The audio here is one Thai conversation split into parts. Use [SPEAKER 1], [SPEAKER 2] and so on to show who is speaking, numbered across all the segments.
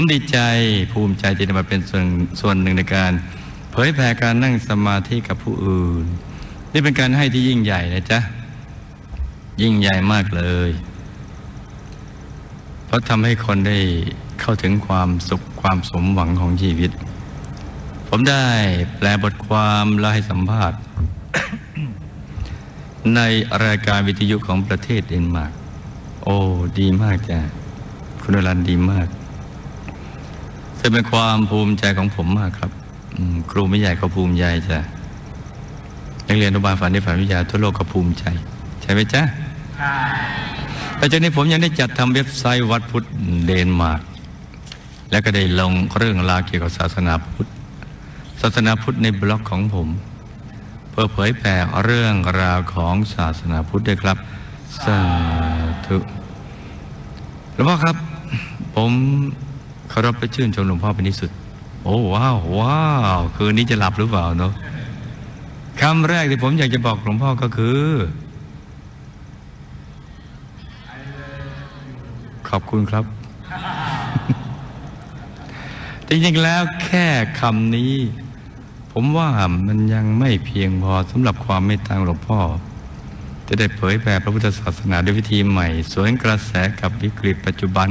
[SPEAKER 1] ผมดีใจภูมิใจที่ได้มาเป็นส่วนส่วนหนึ่งในการ เผยแผ่การนั่งสมาธิกับผู้อื่น นี่เป็นการให้ที่ยิ่งใหญ่นะจ๊ะ ยิ่งใหญ่มากเลย เพราะทำให้คนได้เข้าถึงความสุขความสมหวังของชีวิต ผมได้แปลบทความและให้สัมภาษณ์ในรายการวิทยุของประเทศเดนมาร์ก โอ้ ดีมากจ้ะ คุณอรันดีมาก ซึ่งเป็นความภูมิใจของผมมากครับอืมครูไม่ใหญ่ก็ภูมิใจจ้ะนักเรียนอนุบาลฝันในฝันวิทยาทั่วโลกก็ภูมิใจ ใช่ไหมจ๊ะแต่จากนี้ผมยังได้จัดทำเว็บไซต์วัดพุทธเดนมาร์กและก็ได้ลงเรื่องราวเกี่ยวกับศาสนาพุทธศาสนาพุทธในบล็อกของผม เพื่อเผยแผ่เรื่องราวของศาสนาพุทธด้วยครับ สาธุหลวงพ่อครับ ผมเคารพและชื่นชมหลวงพ่อเป็นที่สุด โอ้ว้าวว้าวคืนนี้จะหลับหรือเปล่าเนาะคำแรกที่ผมอยากจะบอกหลวงพ่อก็คือ ขอบคุณครับ จริงๆแล้วแค่คำนี้ ผมว่ามันยังไม่เพียงพอสำหรับความเมตตางหลวงพ่อ จะได้เผยแผ่พระพุทธศาสนาด้วยวิธีใหม่ สวนกระแสกับวิกฤตปัจจุบัน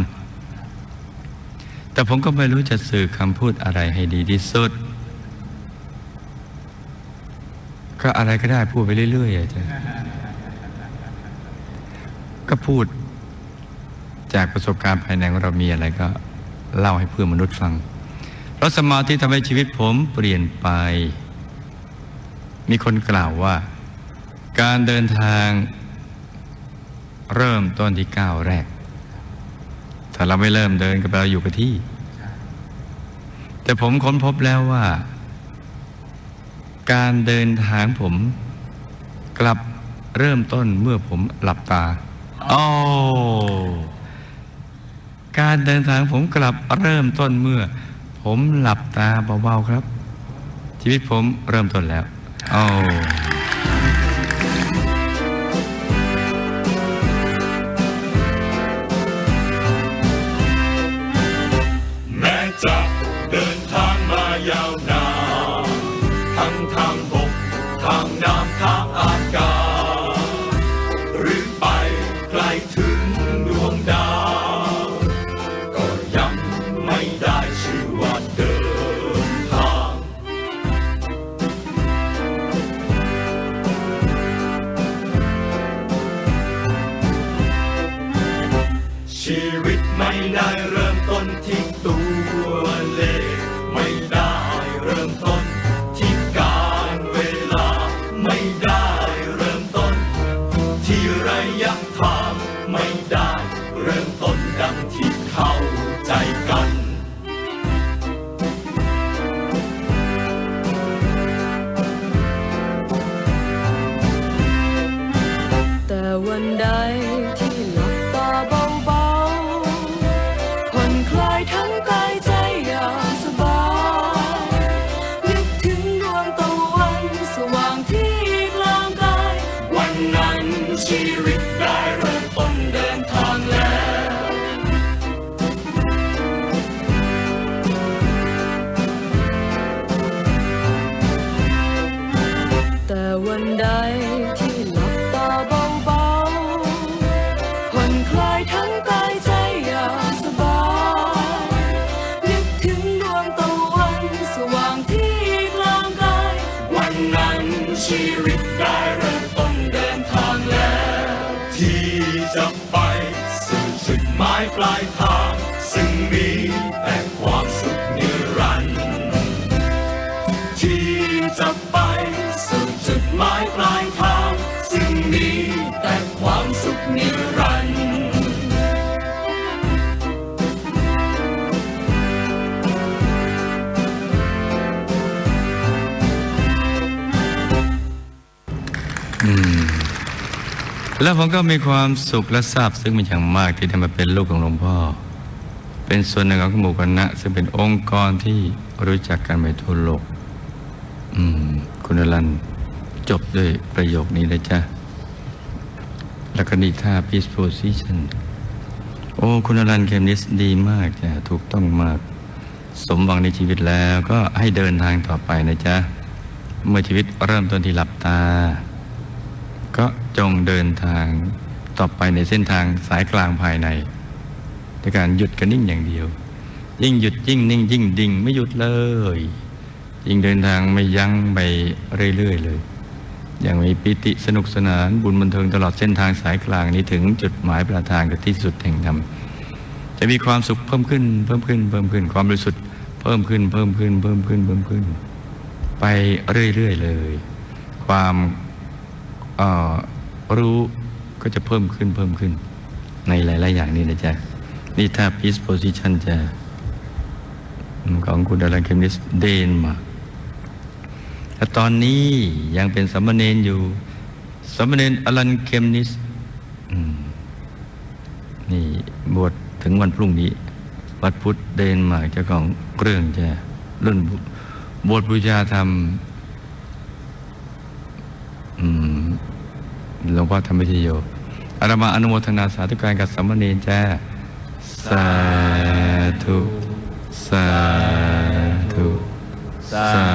[SPEAKER 1] แต่ผมก็ไม่รู้จะสื่อคำพูดอะไรให้ดีที่สุด ก็อะไรก็ได้พูดไปเรื่อยๆอาจารย์ก็พูดจากประสบการณ์ภายในของเรามีอะไรก็เล่าให้เพื่อนมนุษย์ฟังเพราะสมาธิทำให้ชีวิตผมเปลี่ยนไป มีคนกล่าวว่า การเดินทางเริ่มต้นที่ก้าวแรก ถ้าเราไม่เริ่มเดินก็แปลว่าอยู่กับที่ แต่ผมค้นพบแล้วว่า การเดินทางผมกลับเริ่มต้นเมื่อผมหลับตาโอ้การเดินทางผมกลับเริ่มต้นเมื่อ ผมหลับตาเบาๆครับ ชีวิตผมเริ่มต้นแล้วโอ้
[SPEAKER 2] ทั้งทางบก ทางน้ำทางอากาศ หรือไปไกลถึงดวงดาว ก็ยังไม่ได้ชื่อว่าเดินทาง ชีวิตไม่ได้เริ่มต้นที่ตัวเลขไม่ ยะทางไม่ได้ เริ่มต้นดังที่
[SPEAKER 3] ที่จะ
[SPEAKER 2] ไป สู่จุดหมายปลายทาง ซึ่งมีแต่ความสุขนิรันดร์ที่จะไป แล้
[SPEAKER 1] วผมก็มีความสุขและซาบซึ้งเป็นอย่างมากที่ได้มาเป็นลูกของหลวงพ่อ เป็นส่วนหนึ่งของหมู่คณะซึ่งเป็นองค์กรที่รู้จักกันไปทั่วโลก อืม คุณอรันจบด้วยประโยคนี้เลยจ้ะแล้วก็นี่ท่า peace position โอ้ คุณอรันเคมนิสดีมากจ้ะถูกต้องมาก สมหวังในชีวิตแล้วก็ให้เดินทางต่อไปนะจ๊ะ เมื่อชีวิตเริ่มต้นที่หลับตา ก็จงเดินทางต่อไปในเส้นทางสายกลางภายในด้วยการหยุดกันนิ่งอย่างเดียว ยิ่งหยุดยิ่งนิ่งยิ่งดิ่งไม่หยุดเลย ยิ่งเดินทางไม่ยั้งไปเรื่อยๆเลย อย่างมีปิติสนุกสนานบุญบันเทิงตลอดเส้นทางสายกลางนี้ถึงจุดหมายปลายทางกับที่สุดแห่งธรรมจะมีความสุขเพิ่มขึ้นเพิ่มขึ้นเพิ่มขึ้นความบริสุทธิ์เพิ่มขึ้นเพิ่มขึ้นเพิ่มขึ้นเพิ่มขึ้น ไปเรื่อยๆเลย ความ รู้ก็จะเพิ่มขึ้นเพิ่มขึ้น ในหลาย ๆ อย่างนี้นะจ๊ะ นี่ถ้า peace position จะ ของคุณดารันเคมนิสเดนมาร์กและตอนนี้ยังเป็นสามเณรอยู่สามเณรอลันเคมนิสนี่บวชถึงวันพรุ่งนี้ วัดพุทธเดนมาร์กเจ้าของเครื่องจะรุ่นบวชบูชาธรรม หลวงพ่อธรรมชโยอาตมาอนุโมทนาสาธุการกับสัมมเนรจ้าสาธุ สาธุ สา